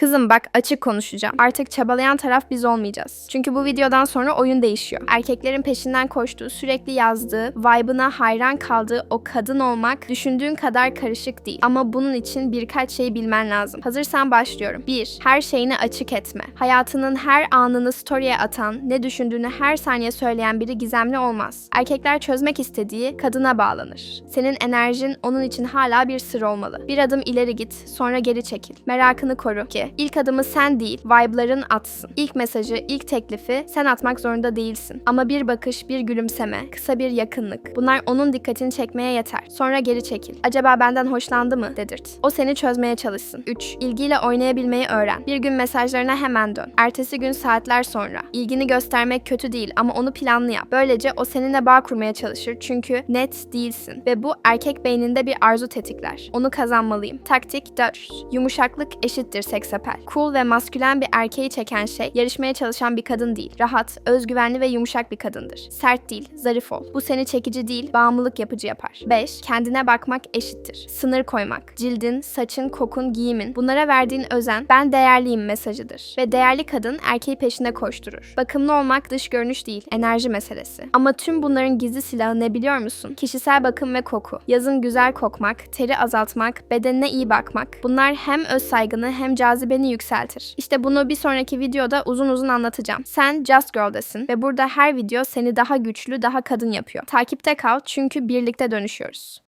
Kızım bak açık konuşacağım. Artık çabalayan taraf biz olmayacağız. Çünkü bu videodan sonra oyun değişiyor. Erkeklerin peşinden koştuğu, sürekli yazdığı, vibe'ına hayran kaldığı o kadın olmak düşündüğün kadar karışık değil. Ama bunun için birkaç şey bilmen lazım. Hazırsan başlıyorum. 1. Her şeyini açık etme. Hayatının her anını story'e atan, ne düşündüğünü her saniye söyleyen biri gizemli olmaz. Erkekler çözmek istediği kadına bağlanır. Senin enerjin onun için hala bir sır olmalı. Bir adım ileri git, sonra geri çekil. Merakını koru ki ilk adımı sen değil, vibe'ların atsın. İlk mesajı, ilk teklifi sen atmak zorunda değilsin. Ama bir bakış, bir gülümseme, kısa bir yakınlık. Bunlar onun dikkatini çekmeye yeter. Sonra geri çekil. Acaba benden hoşlandı mı? dedirt. O seni çözmeye çalışsın. 3. İlgiyle oynayabilmeyi öğren. Bir gün mesajlarına hemen dön. Ertesi gün saatler sonra. İlgini göstermek kötü değil ama onu planlı yap. Böylece o seninle bağ kurmaya çalışır çünkü net değilsin. Ve bu erkek beyninde bir arzu tetikler. Onu kazanmalıyım. Taktik 4. Yumuşaklık eşittir seksapel. Cool ve maskülen bir erkeği çeken şey yarışmaya çalışan bir kadın değil. Rahat, özgüvenli ve yumuşak bir kadındır. Sert değil, zarif ol. Bu seni çekici değil, bağımlılık yapıcı yapar. 5. Kendine bakmak eşittir. Sınır koymak. Cildin, saçın, kokun, giyimin. Bunlara verdiğin özen ben değerliyim mesajıdır. Ve değerli kadın erkeği peşine koşturur. Bakımlı olmak dış görünüş değil, enerji meselesi. Ama tüm bunların gizli silahı ne biliyor musun? Kişisel bakım ve koku. Yazın güzel kokmak, teri azaltmak, bedenine iyi bakmak. Bunlar hem öz saygını hem cazibeni yükseltir. İşte bunu bir sonraki videoda uzun uzun anlatacağım. Sen Just Girl'desin ve burada her video seni daha güçlü, daha kadın yapıyor. Takipte kal çünkü birlikte dönüşüyoruz.